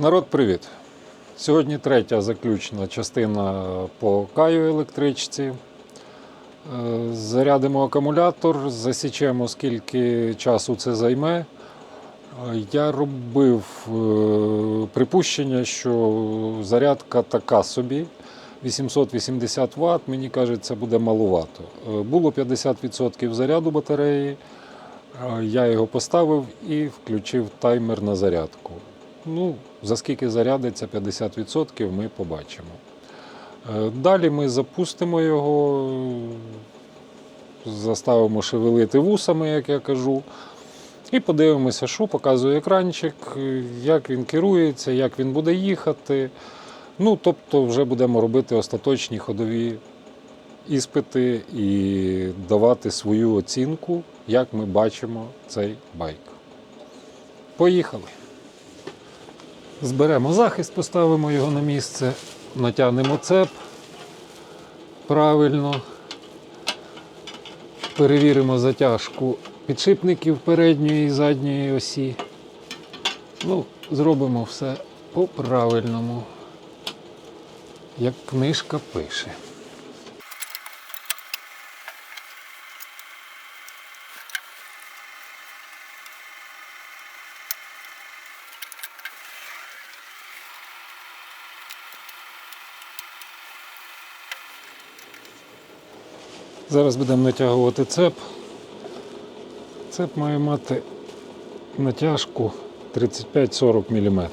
Народ, привіт! Сьогодні третя заключна частина по каю електричці. Е, Зарядимо акумулятор, засічемо, скільки часу це займе. Е, Я робив е, припущення, що зарядка така собі. 880 Вт, мені кажеться, буде малувато. Е, Було 50% заряду батареї. Е, Я його поставив і включив таймер на зарядку. Ну, за скільки зарядиться 50%, ми побачимо. Е, Далі ми запустимо його, заставимо шевелити вусами, як я кажу. І подивимося, що показує екранчик, як він керується, як він буде їхати. Ну, тобто, вже будемо робити остаточні ходові іспити і давати свою оцінку, як ми бачимо цей байк. Поїхали. Зберемо захист, поставимо його на місце, натягнемо цеп правильно. Перевіримо затяжку підшипників передньої і задньої осі. Ну, зробимо все по-правильному, як книжка пише. Зараз будемо натягувати цеп. Цеп має мати натяжку 35-40 мм.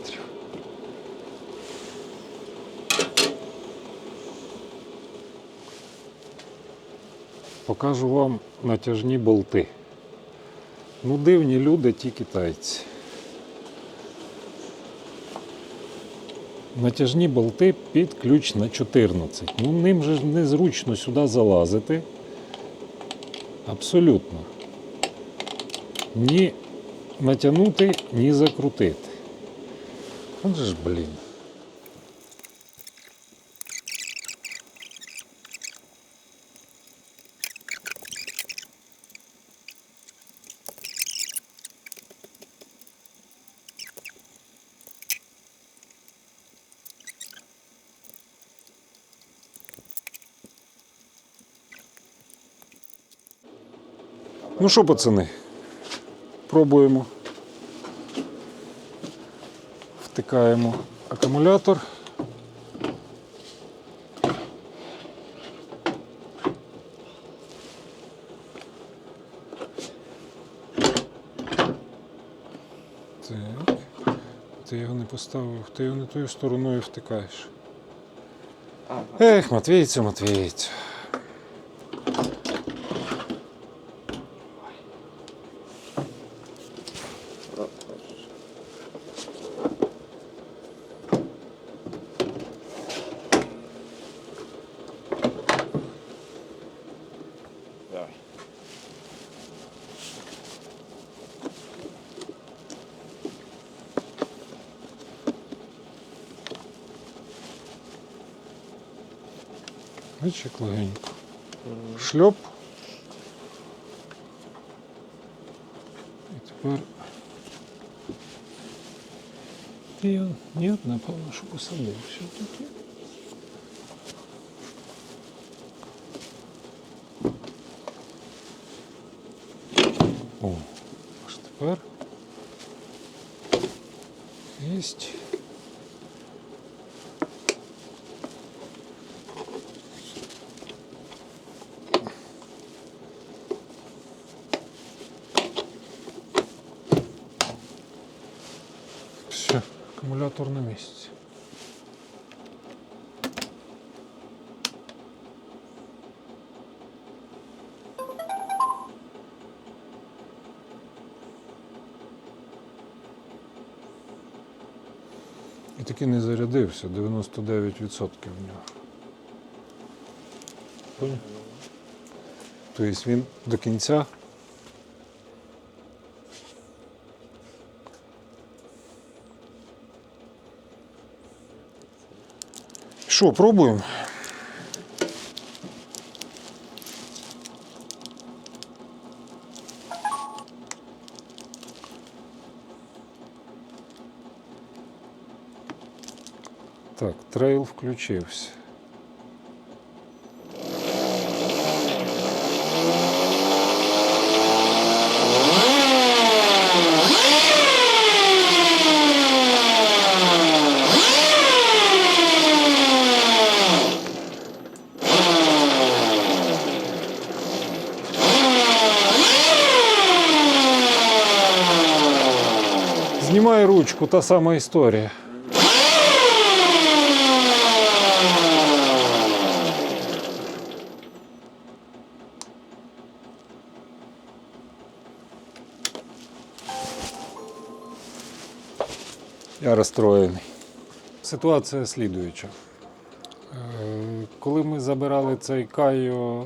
Покажу вам натяжні болти. Ну, дивні люди, ті китайці. Натяжні болти під ключ на 14. Ну, ним же незручно сюди залазити. Абсолютно. Ні натягнути, ні закрутити. От же ж, блін. Ну що, пацани, пробуємо. Втикаємо акумулятор. Так. Ти його не поставив, ти його не тою стороною втикаєш. Ех, Матвійцю, Матвійцю. Бачиш, як легенько. Шльоп. І тепер. Ти його ні, напевно, що посадив все-таки. О, аж тепер. Єсть. Акумулятор на місці. І таки не зарядився, 99% в нього. Поняв? Тобто він до кінця Що, пробуємо? Так, трейл включився. Знімай ручку, та сама історія. Я розстроєний. Ситуація слідуюча. Е, Коли ми забирали цей Кайо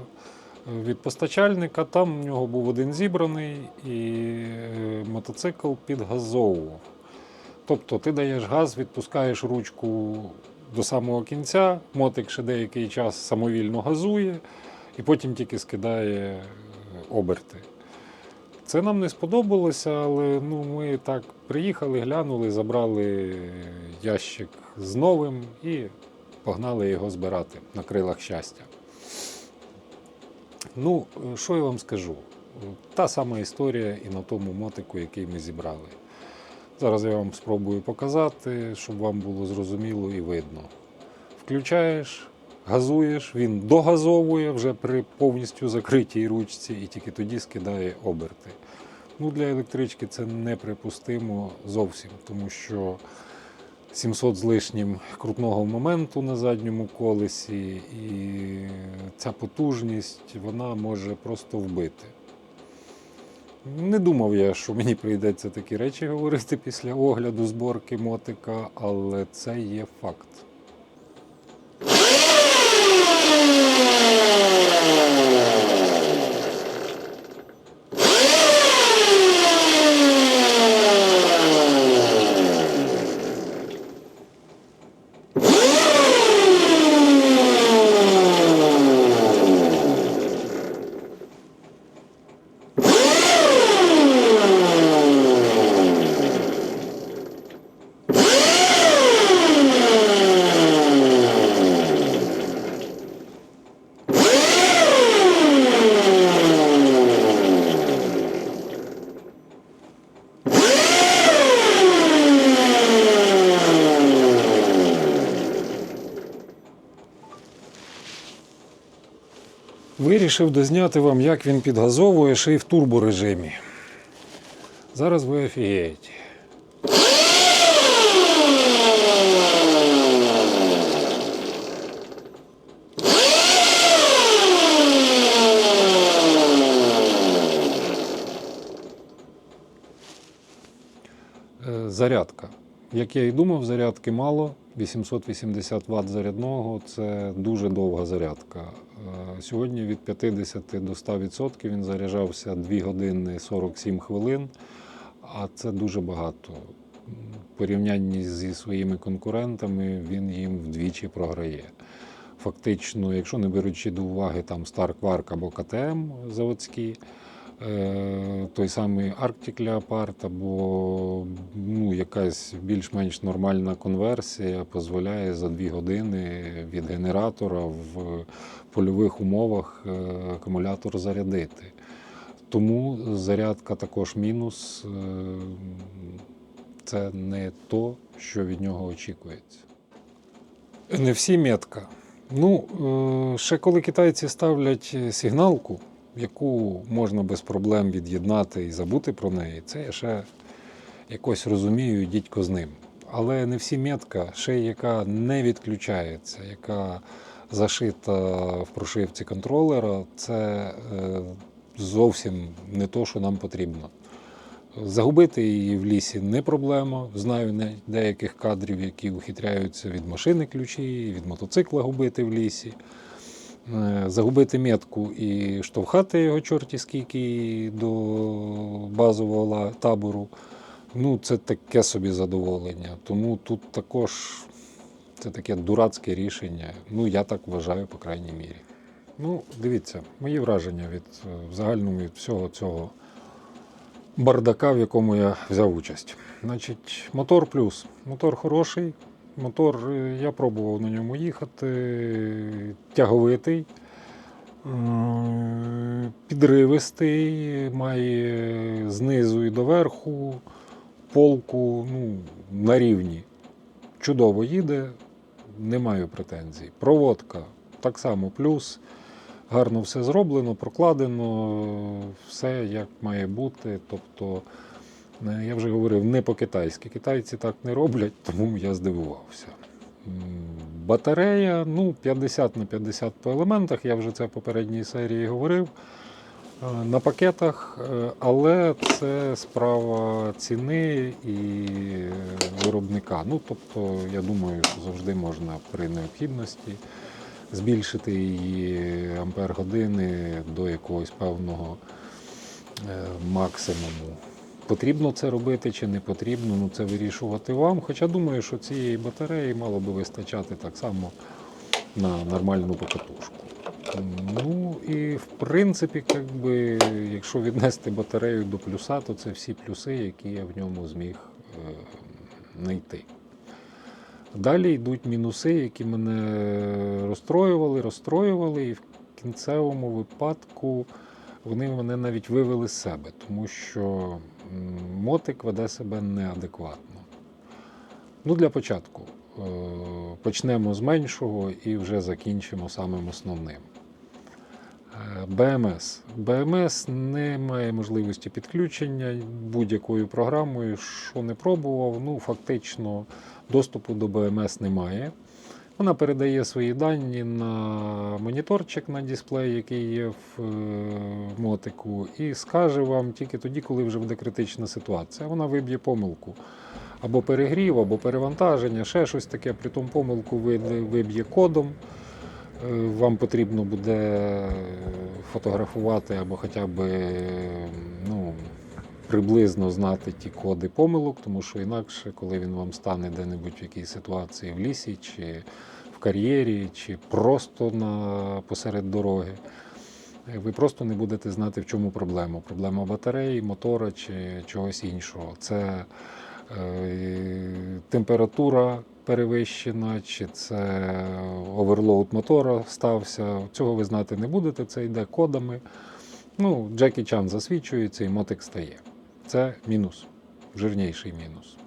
від постачальника, там в нього був один зібраний і е, мотоцикл підгазовував. Тобто ти даєш газ, відпускаєш ручку до самого кінця, мотик ще деякий час самовільно газує і потім тільки скидає е, оберти. Це нам не сподобалося, але ну, ми так приїхали, глянули, забрали ящик з новим і погнали його збирати на крилах щастя. Ну, е, що я вам скажу? Та сама історія і на тому мотику, який ми зібрали. Зараз я вам спробую показати, щоб вам було зрозуміло і видно. Включаєш, газуєш, він догазовує вже при повністю закритій ручці і тільки тоді скидає оберти. Ну, для електрички це неприпустимо зовсім, тому що 700 з лишнім крутного моменту на задньому колесі, і ця потужність вона може просто вбити. Не думав я, що мені прийдеться такі речі говорити після огляду зборки мотика, але це є факт. Вирішив дозняти вам, як він підгазовує ще й в турборежимі. Зараз ви офігієте. Е, Зарядка. Як я і думав, зарядки мало. 880 Вт зарядного це дуже довга зарядка. Е, Сьогодні від 50 до 100% він заряджався 2 години 47 хвилин, а це дуже багато. В порівнянні зі своїми конкурентами він їм вдвічі програє. Фактично, якщо не беручи до уваги там Star Quark або КТМ заводські, е, той самий Arctic Leopard або ну, якась більш-менш нормальна конверсія дозволяє за 2 години від генератора в польових умовах е, акумулятор зарядити. Тому зарядка також мінус. е, Це не то, що від нього очікується. NFC метка. Ну, е, ще коли китайці ставлять сигналку, яку можна без проблем від'єднати і забути про неї, це я ще якось розумію, дідько з ним. Але не всі метка, ще яка не відключається, яка зашита в прошивці контролера, це е, зовсім не то, що нам потрібно. Загубити її в лісі не проблема. Знаю деяких кадрів, які ухитряються від машини ключі, від мотоцикла губити в лісі. Е, Загубити метку і штовхати його чорті скільки до базового табору. Ну, це таке собі задоволення. Тому тут також це таке дурацьке рішення. Ну, я так вважаю, по крайній мірі. Ну, дивіться, мої враження від е, в загальному від всього цього бардака, в якому я взяв участь. Значить, мотор плюс. Мотор хороший, Мотор, е, я пробував на ньому їхати, тяговитий, е, підривистий, має знизу і доверху полку ну, на рівні. Чудово їде, не маю претензій. Проводка так само плюс. Гарно все зроблено, прокладено, все як має бути. Тобто, я вже говорив, не по-китайськи. Китайці так не роблять, тому я здивувався. Батарея ну, 50 на 50 по елементах, я вже це в попередній серії говорив. Е, На пакетах, е, але це справа ціни і е, виробника. Ну, тобто, я думаю, що завжди можна при необхідності збільшити її ампер години до якогось певного е, максимуму. Потрібно це робити чи не потрібно, ну це вирішувати вам. Хоча думаю, що цієї батареї мало би вистачати так само на нормальну покатушку. Ну і в принципі, як би, якщо віднести батарею до плюса, то це всі плюси, які я в ньому зміг е, знайти. Далі йдуть мінуси, які мене розстроювали, розстроювали, і в кінцевому випадку вони мене навіть вивели з себе, тому що мотик веде себе неадекватно. Ну, для початку е, почнемо з меншого і вже закінчимо самим основним. Е, БМС. БМС не має можливості підключення будь-якою програмою, що не пробував. Ну, фактично, доступу до БМС немає. Вона передає свої дані на моніторчик на дисплей, який є в е, мотику, і скаже вам тільки тоді, коли вже буде критична ситуація. Вона виб'є помилку. Або перегрів, або перевантаження, ще щось таке. При тому помилку виб'є кодом. Е, Вам потрібно буде фотографувати або хоча б е, ну, приблизно знати ті коди помилок, тому що інакше, коли він вам стане де-небудь в якійсь ситуації в лісі, чи в кар'єрі, чи просто на, посеред дороги, ви просто не будете знати, в чому проблема. Проблема батареї, мотора чи чогось іншого. Це е, температура перевищена, чи це оверлоуд мотора стався. Цього ви знати не будете, це йде кодами. Ну, Джекі Чан засвідчується і мотик стає. Це мінус, жирніший мінус.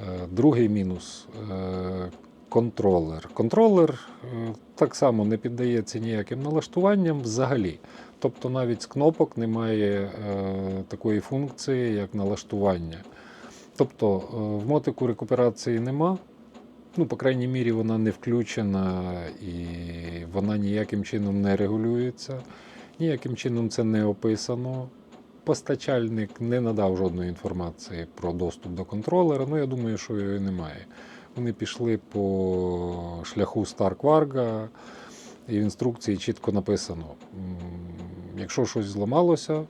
Е, Другий мінус е, контролер. Контролер е, так само не піддається ніяким налаштуванням взагалі. Тобто навіть з кнопок немає такої функції, як налаштування. Тобто в мотику рекуперації нема. Ну, по крайній мірі, вона не включена і вона ніяким чином не регулюється, ніяким чином це не описано. Постачальник не надав жодної інформації про доступ до контролера. Ну, я думаю, що його немає. Вони пішли по шляху Varga, і в інструкції чітко написано: якщо щось зламалося,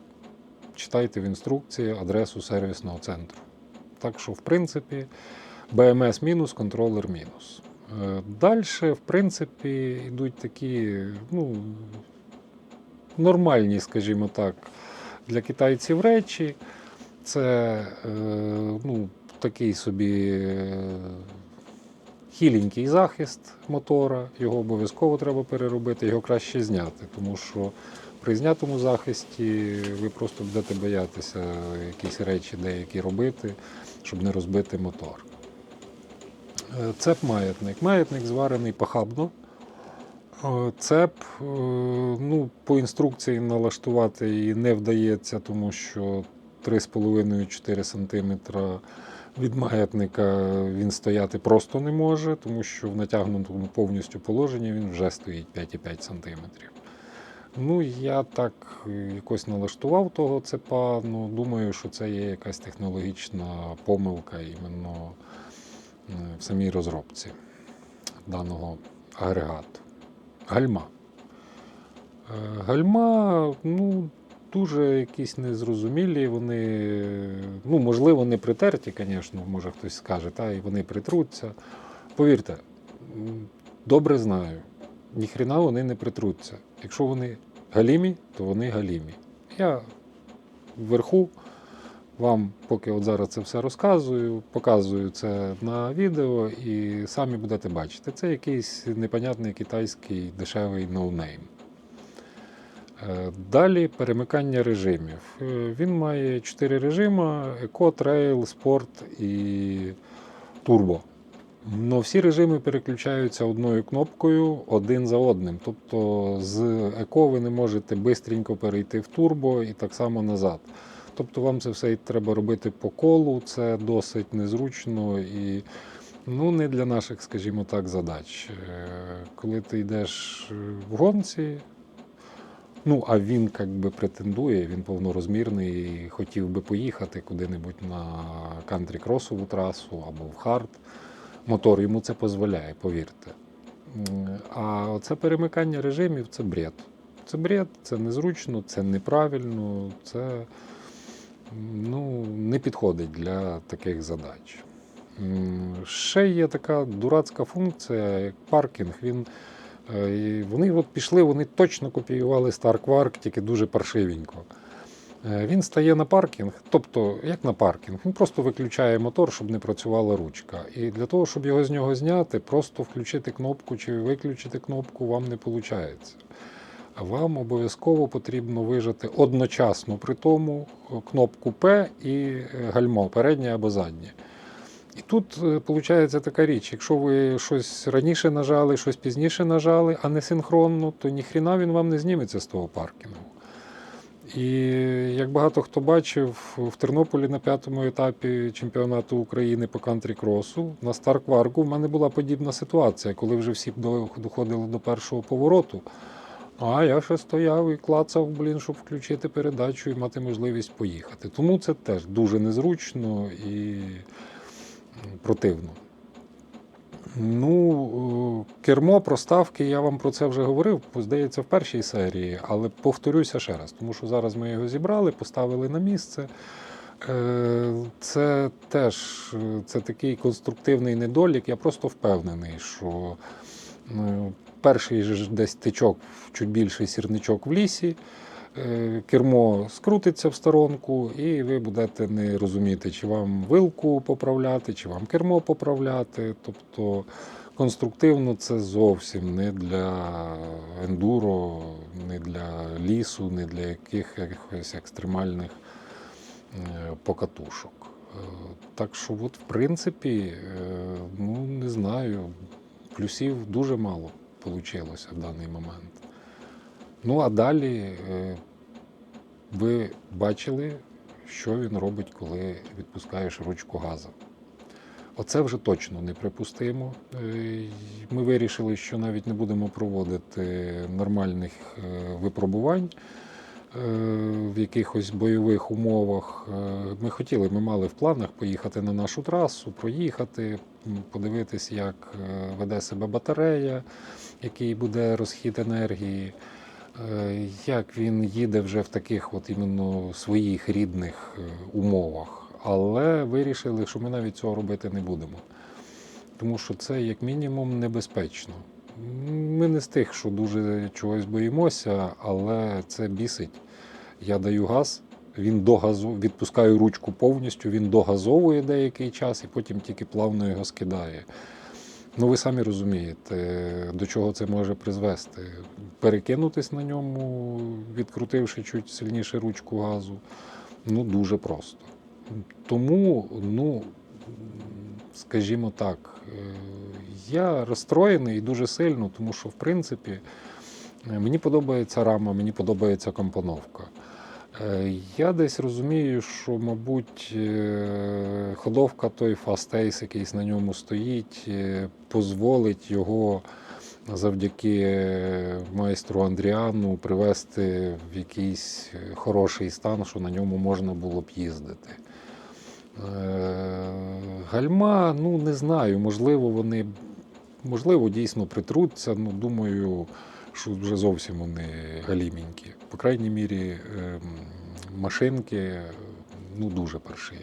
читайте в інструкції адресу сервісного центру. Так що, в принципі, BMS мінус, контролер мінус. Далі, в принципі, йдуть такі ну, нормальні, скажімо так, для китайців речі. Це е, ну, такий собі е, хіленький захист мотора. Його обов'язково треба переробити, його краще зняти, тому що при знятому захисті ви просто будете боятися якісь речі деякі робити, щоб не розбити мотор. Е, Цеп маятник. Маятник зварений похабно. Е, Цеп е, ну, по інструкції налаштувати її не вдається, тому що 3,5-4 см від маятника він стояти просто не може, тому що в натягнутому повністю положенні він вже стоїть 5,5 см. Ну, я так е, якось налаштував того цепа. Ну, думаю, що це є якась технологічна помилка іменно в самій розробці даного агрегату. Гальма. Е, Гальма, ну, дуже якісь незрозумілі. Вони, ну, можливо, не притерті, звісно, може хтось скаже, та і вони притруться. Повірте, добре знаю, ніхрена вони не притруться. Якщо вони галімі, то вони галімі. Я вверху Вам, поки от зараз це все розказую, показую це на відео і самі будете бачити. Це якийсь непонятний китайський дешевий ноунейм. Е, Далі перемикання режимів. Е, Він має чотири режими: Еко, Трейл, Спорт і Турбо. Но всі режими переключаються одною кнопкою один за одним. Тобто з еко ви не можете швидко перейти в турбо і так само назад. Тобто вам це все треба робити по колу, це досить незручно і ну, не для наших, скажімо так, задач. Е, Коли ти йдеш в гонці, ну а він як претендує, він повнорозмірний і хотів би поїхати куди-небудь на кантрі-кросову трасу або в хард. Мотор йому це дозволяє, повірте. А це перемикання режимів це бред. Це бред, це незручно, це неправильно, це ну, не підходить для таких задач. Ще є така дурацька функція, як паркінг. Він, е, вони от пішли, вони точно копіювали Star Quark, тільки дуже паршивенько. Е, Він стає на паркінг, тобто як на паркінг, він просто виключає мотор, щоб не працювала ручка. І для того, щоб його з нього зняти, просто включити кнопку чи виключити кнопку вам не виходить. Вам обов'язково потрібно вижати одночасно при тому е, кнопку П і е, гальмо, переднє або заднє. І тут виходить така річ: якщо ви щось раніше нажали, щось пізніше нажали, а не синхронно, то ніхрена він вам не зніметься з того паркінгу. І як багато хто бачив, в Тернополі на п'ятому етапі чемпіонату України по кантрі-кросу на Старкварку в мене була подібна ситуація, коли вже всі доходили до першого повороту. А я ще стояв і клацав, блін, щоб включити передачу і мати можливість поїхати. Тому це теж дуже незручно і противно. Ну, е, кермо, проставки, я вам про це вже говорив, здається, в першій серії, але повторюся ще раз, тому що зараз ми його зібрали, поставили на місце. Е, Це теж е, це такий конструктивний недолік. Я просто впевнений, що перший ж десь тичок, чуть більший сірничок в лісі. е, Кермо скрутиться в сторонку, і ви будете не розуміти, чи вам вилку поправляти, чи вам кермо поправляти. Тобто конструктивно це зовсім не для ендуро, не для лісу, не для яких- якихось екстремальних е, покатушок. Е, Так що, от, в принципі, ну не знаю, плюсів дуже мало вийшло в даний момент. Ну, а далі е, ви бачили, що він робить, коли відпускаєш ручку газу. Оце вже точно неприпустимо. Е, Ми вирішили, що навіть не будемо проводити нормальних е, випробувань в якихось бойових умовах. Ми хотіли, ми мали в планах поїхати на нашу трасу, проїхати, подивитись, як веде себе батарея, який буде розхід енергії. Е, Як він їде вже в таких от іменно своїх рідних е, умовах. Але вирішили, що ми навіть цього робити не будемо. Тому що це, як мінімум, небезпечно. Ми не з тих, що дуже чогось боїмося, але це бісить. Я даю газ, він догазу, відпускаю ручку повністю, він догазовує деякий час і потім тільки плавно його скидає. Ну, ви самі розумієте, до чого це може призвести. Перекинутись на ньому, відкрутивши чуть сильніше ручку газу, ну дуже просто. Тому, ну, скажімо так, е, я розстроєний дуже сильно, тому що, в принципі, мені подобається рама, мені подобається компоновка. Е, Я десь розумію, що, мабуть, е, ходовка той фастейс, який на ньому стоїть, е, дозволить його завдяки е, майстру Андріану привести в якийсь е, хороший стан, що на ньому можна було б їздити. Е, Гальма, ну не знаю, можливо, вони можливо дійсно притруться. Ну, думаю, що вже зовсім вони галімінькі. По крайній мірі, ем, машинки ну, дуже паршиві.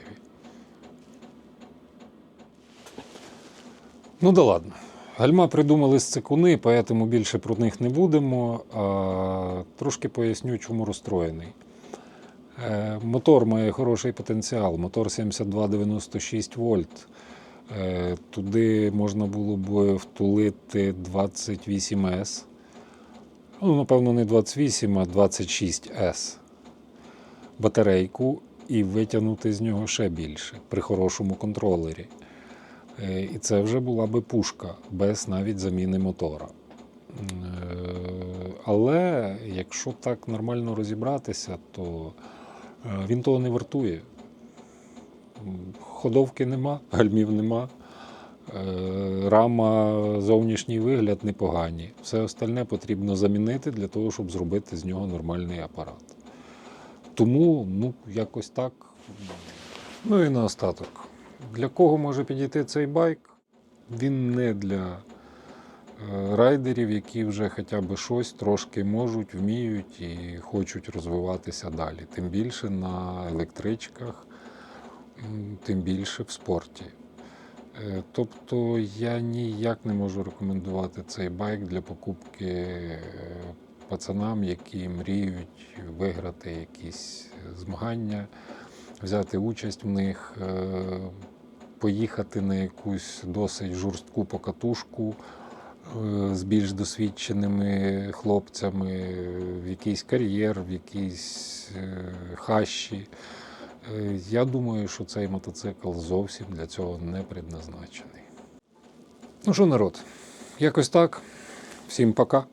Ну да ладно. Гальма придумали з цикуни, поэтому більше про них не будемо. А трошки поясню, чому розстроєний. Е, Мотор має хороший потенціал. Мотор 7296 вольт. Е, Туди можна було б втулити 28С. Ну, напевно, не 28, а 26С. Батарейку і витягнути з нього ще більше при хорошому контролері. Е, І це вже була би пушка без навіть заміни мотора. Е, Але якщо так нормально розібратися, то е, він того не вартує. Ходовки нема, гальмів нема. Е, Рама, зовнішній вигляд непогані. Все остальне потрібно замінити для того, щоб зробити з нього нормальний апарат. Тому, ну, якось так. Ну і наостаток. Для кого може підійти цей байк? Він не для е, райдерів, які вже хоча б щось трошки можуть, вміють і хочуть розвиватися далі. Тим більше на електричках, тим більше в спорті. Е, Тобто я ніяк не можу рекомендувати цей байк для покупки е, пацанам, які мріють виграти якісь змагання, взяти участь в них, е, поїхати на якусь досить жорстку покатушку з більш досвідченими хлопцями, в якийсь кар'єр, в якійсь е, хащі. Е, Я думаю, що цей мотоцикл зовсім для цього не предназначений. Ну що, народ, якось так. Всім пока.